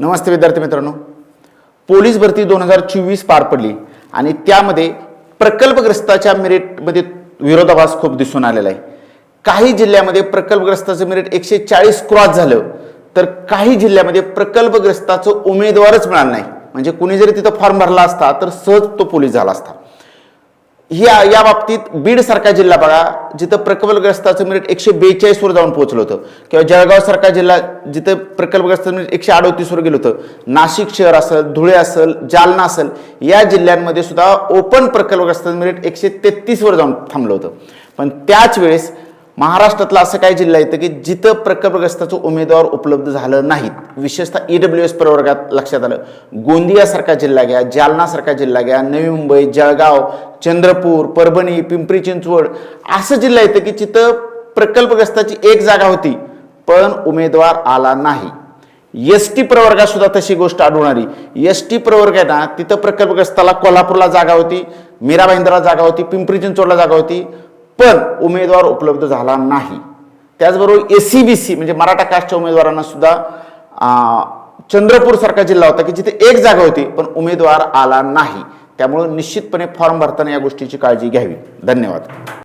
नमस्ते विद्यार्थी मित्रांनो. पोलीस भरती दोन हजार चोवीस पार पडली आणि त्यामध्ये प्रकल्पग्रस्ताच्या मेरिटमध्ये विरोधाभास खूप दिसून आलेला आहे. काही जिल्ह्यामध्ये प्रकल्पग्रस्ताचं मेरिट एकशे चाळीस क्रॉस झालं तर काही जिल्ह्यामध्ये प्रकल्पग्रस्ताचं उमेदवारच मिळालं नाही. म्हणजे कुणी जरी तिथं फॉर्म भरला असता तर सहज तो पोलीस झाला असता. ह्या या बाबतीत बीड सारखा जिल्हा बघा जिथं प्रकल्पग्रस्ताचं मिनिट एकशे बेचाळीसवर जाऊन पोहोचलं होतं किंवा जळगाव सारखा जिल्हा जिथं प्रकल्पग्रस्ताचं मिनिट एकशे अडोतीसवर गेलं होतं नाशिक शहर असेल धुळे असेल जालना असेल या जिल्ह्यांमध्ये सुद्धा ओपन प्रकल्पग्रस्ताचं मिनिट एकशे तेहतीसवर जाऊन थांबलं होतं. पण त्याच वेळेस महाराष्ट्रातला असं काही जिल्हा येतं की जिथं प्रकल्पग्रस्ताचं उमेदवार उपलब्ध झालं नाहीत. विशेषतः ई डब्ल्यू एस प्रवर्गात लक्षात आलं. गोंदियासारखा जिल्हा घ्या जालनासारखा जिल्हा घ्या नवी मुंबई जळगाव चंद्रपूर परभणी पिंपरी चिंचवड असं जिल्हा येतं की जिथं प्रकल्पग्रस्ताची एक जागा होती पण उमेदवार आला नाही. एस टी प्रवर्गात सुद्धा तशी गोष्ट आढळणारी. एस टी प्रवर्ग आहे ना तिथं प्रकल्पग्रस्ताला कोल्हापूरला जागा होती मीरा जागा होती पिंपरी चिंचवडला जागा होती पण उमेदवार उपलब्ध झाला नाही. त्याचबरोबर एस सी बी सी म्हणजे मराठा कास्टच्या उमेदवारांना सुद्धा चंद्रपूर सारखा जिल्हा होता की जिथे एक जागा होती पण उमेदवार आला नाही. त्यामुळे निश्चितपणे फॉर्म भरताना या गोष्टीची काळजी घ्यावी. धन्यवाद.